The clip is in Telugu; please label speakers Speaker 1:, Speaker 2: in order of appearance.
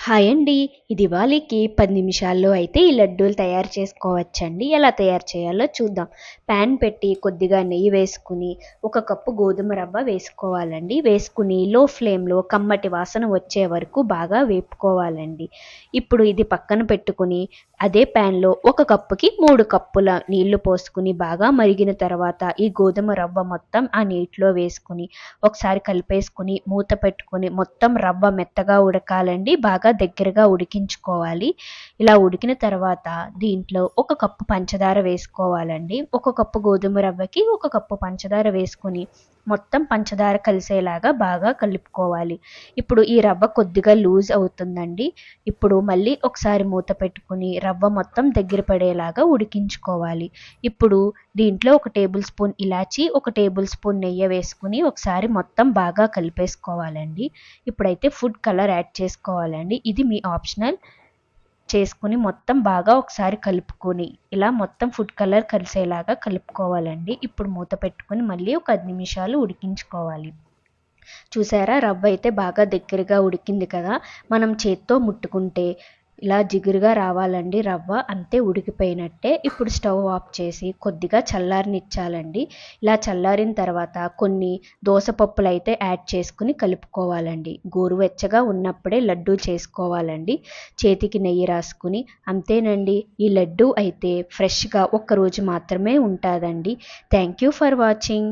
Speaker 1: హాయ్ అండి. దివాళీకి పది నిమిషాల్లో అయితే ఈ లడ్డూలు తయారు చేసుకోవచ్చండి. ఎలా తయారు చేయాలో చూద్దాం. ప్యాన్ పెట్టి కొద్దిగా నెయ్యి వేసుకుని ఒక కప్పు గోధుమ రవ్వ వేసుకోవాలండి. వేసుకుని లో ఫ్లేమ్లో కమ్మటి వాసన వచ్చే వరకు బాగా వేపుకోవాలండి. ఇప్పుడు ఇది పక్కన పెట్టుకుని అదే ప్యాన్లో ఒక కప్పుకి మూడు కప్పుల నీళ్ళు పోసుకుని బాగా మరిగిన తర్వాత ఈ గోధుమ రవ్వ మొత్తం ఆ నీటిలో వేసుకుని ఒకసారి కలిపేసుకుని మూత పెట్టుకుని మొత్తం రవ్వ మెత్తగా ఉడకాలండి. బాగా దగ్గరగా ఉడికించుకోవాలి. ఇలా ఉడికిన తర్వాత దీంట్లో ఒక కప్పు పంచదార వేసుకోవాలండి. ఒక కప్పు గోధుమ రవ్వకి ఒక కప్పు పంచదార వేసుకుని మొత్తం పంచదార కలిసేలాగా బాగా కలుపుకోవాలి. ఇప్పుడు ఈ రవ్వ కొద్దిగా లూజ్ అవుతుందండి. ఇప్పుడు మళ్ళీ ఒకసారి మూత పెట్టుకుని రవ్వ మొత్తం దగ్గర పడేలాగా ఉడికించుకోవాలి. ఇప్పుడు దీంట్లో ఒక టేబుల్ స్పూన్ ఇలాచి ఒక టేబుల్ స్పూన్ నెయ్యి వేసుకుని ఒకసారి మొత్తం బాగా కలిపేసుకోవాలండి. ఇప్పుడైతే ఫుడ్ కలర్ యాడ్ చేసుకోవాలండి. ఇది మీ ఆప్షనల్. చేసుకుని మొత్తం బాగా ఒకసారి కలుపుకొని ఇలా మొత్తం ఫుడ్ కలర్ కలిసేలాగా కలుపుకోవాలండి. ఇప్పుడు మూత పెట్టుకొని మళ్ళీ ఒక పది నిమిషాలు ఉడికించుకోవాలి. చూసారా? రవ్వ అయితే బాగా దగ్గరగా ఉడికింది కదా? మనం చేత్తో ముట్టుకుంటే ఇలా జిగురుగా రావాలండి రవ్వ అంతే ఉడికిపోయినట్టే ఇప్పుడు స్టవ్ ఆఫ్ చేసి కొద్దిగా చల్లారనిచ్చాలండి. ఇలా చల్లారిన తర్వాత కొన్ని దోసపప్పులు అయితే యాడ్ చేసుకుని కలుపుకోవాలండి. గోరువెచ్చగా ఉన్నప్పుడే లడ్డూ చేసుకోవాలండి. చేతికి నెయ్యి రాసుకుని అంతేనండి. ఈ లడ్డు అయితే ఫ్రెష్గా ఒక్కరోజు మాత్రమే ఉంటుందండి. Thank you for watching.